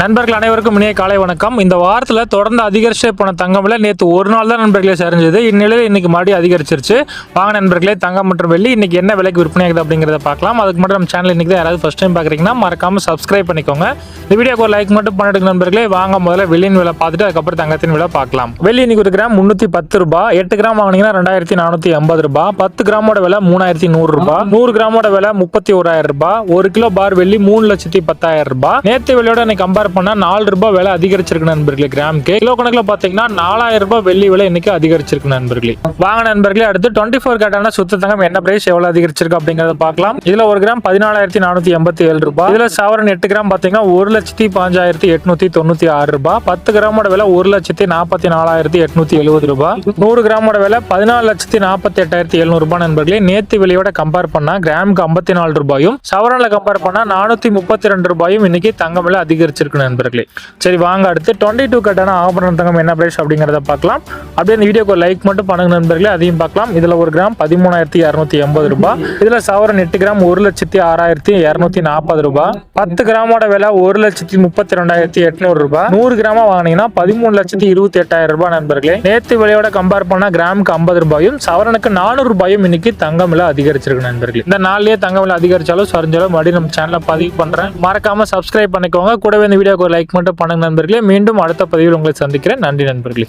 நண்பர்கள் அனைவருக்கும் இனிய காலை வணக்கம். இந்த வாரத்தில் தொடர்ந்து அதிகரிச்சே போன தங்கம் விலை நேற்று ஒரு நாள் தான் நண்பர்களே சரிஞ்சது. இந்நிலையில் இன்னைக்கு மறுபடியும் அதிகரிச்சிருச்சு. வாங்க நண்பர்களே தங்கம் மற்றும் வெள்ளி இன்னைக்கு என்ன விலைக்கு விற்பனை ஆகுது அப்படிங்கிறத பார்க்கலாம். அதுக்கு மட்டும் நம்ம சேனல் இன்னைக்கு தான் யாராவது ஃபஸ்ட் டைம் பார்க்குறீங்கன்னா மறக்காம சப்ஸ்கிரைப் பண்ணிக்கோங்க. இந்த வீடியோக்கு ஒரு லைக் மட்டும் பண்ணிட்டு நண்பர்களே. வாங்க முதல்ல வெள்ளியின் விலை பார்த்துட்டு அதுக்கப்புறம் தங்கத்தின் விலை பார்க்கலாம். வெள்ளி இன்னைக்கு ஒரு கிராம் முந்நூற்றி பத்து ரூபாய் எட்டு கிராம் வாங்கினீங்கன்னா ரெண்டாயிரத்தி நானூற்றி எண்பது ரூபாய் பத்து கிராமோட விலை மூணாயிரத்தி நூறு ரூபாய் நூறு கிராமோட விலை முப்பத்தி ஓராயிரம் ரூபாய் ஒரு கிலோ பார் வெள்ளி மூணு லட்சத்தி பத்தாயிரம் ரூபாய் நேற்று விலையோட இன்னைக்கு கம்பேர் பண்ணா நாலு ரூபாய் விலை அதிகரிச்சிருக்கு நண்பர்களே கிராமுக்கு. கிலோ கணக்கில் பார்த்தீங்கன்னா நாலாயிரம் ரூபாய் வெள்ளி விலை இன்னைக்கு அதிகரிச்சிருக்கு நண்பர்களே. வாங்க நண்பர்களே அடுத்து டுவெண்ட்டி ஃபோர் கேட்டான சுத்த தங்கம் என்ன பிரைஸ் எவ்வளவு அதிகரிச்சிருக்கு அப்படிங்கறத பார்க்கலாம். இதுல ஒரு கிராம் பதினாலாயிரத்தி நானூத்தி எண்பத்தி ஏழு ரூபாய். இதுல சவரன் எட்டு கிராம் பாத்தீங்கன்னா ஒரு லட்சத்தி பாஞ்சாயிரத்தி எட்நூத்தி தொண்ணூத்தி ஆறு ரூபாய். பத்து கிராமோட விலை ஒரு லட்சத்தி நாற்பத்தி நாலாயிரத்தி எட்நூத்தி எழுபது ரூபாய். நூறு கிராமோட விலை பதினாலு லட்சத்தி நாற்பத்தி எட்டாயிரத்தி எழுநூறு ரூபாய் நண்பர்களே. நேத்து விலையோட கம்பேர் பண்ணா கிராமுக்கு ஐம்பத்தி நாலு ரூபாயும் சவரன்ல கம்பேர் பண்ணா நானூத்தி முப்பத்தி ரெண்டு ரூபாயும் இன்னைக்கு தங்கம் விலை அதிகரிச்சிருக்கு நண்பர்களே. சரி வாங்க அடுத்து டுவெண்ட்டி டூ கட்டான ஆபரண தங்கம் என்ன பிரைஸ் அப்படிங்கிறத பார்க்கலாம். அப்படியே இந்த வீடியோக்கு லைக் மட்டும் பண்ணுங்க நண்பர்களே அதையும் பார்க்கலாம். இதுல ஒரு கிராம் பதிமூணாயிரத்தி இரநூத்தி எண்பது ரூபாய் இதுல சவரன் எட்டு கிராம் ஒரு லட்சத்தி ஆறாயிரத்தி இரநூத்தி நாற்பது ரூபாய் பத்து கிராமோட விலை ஒரு லட்சத்தி முப்பத்தி ரெண்டாயிரத்தி எட்நூறு ரூபாய் நூறு கிராமா வாங்கினீங்கன்னா பதிமூணு லட்சத்தி இருபத்தி எட்டாயிரம் ரூபாய் நண்பர்களே. நேத்து விலையோட கம்பேர் பண்ணா கிராமுக்கு ஐம்பது ரூபாயும் சவரனுக்கு நானூறு ரூபாயும் இன்னைக்கு தங்கம் விலை அதிகரிச்சிருக்கு நண்பர்களே. இந்த நாள்லயே தங்கம் விலை அதிகரிச்சாலும் சரிஞ்சாலும் மறுபடியும் நம்ம சேனலை பதிவு பண்றேன். மறக்காம சப்ஸ்கிரைப் பண்ணிக்கோங்க. கூடவே இந்த வீடியோ வீடியோக்கு ஒரு லைக் மட்டும் பண்ணுங்க நண்பர்களே. மீண்டும் அடுத்த பதிவில் உங்களை சந்திக்கிறேன். நன்றி நண்பர்களே.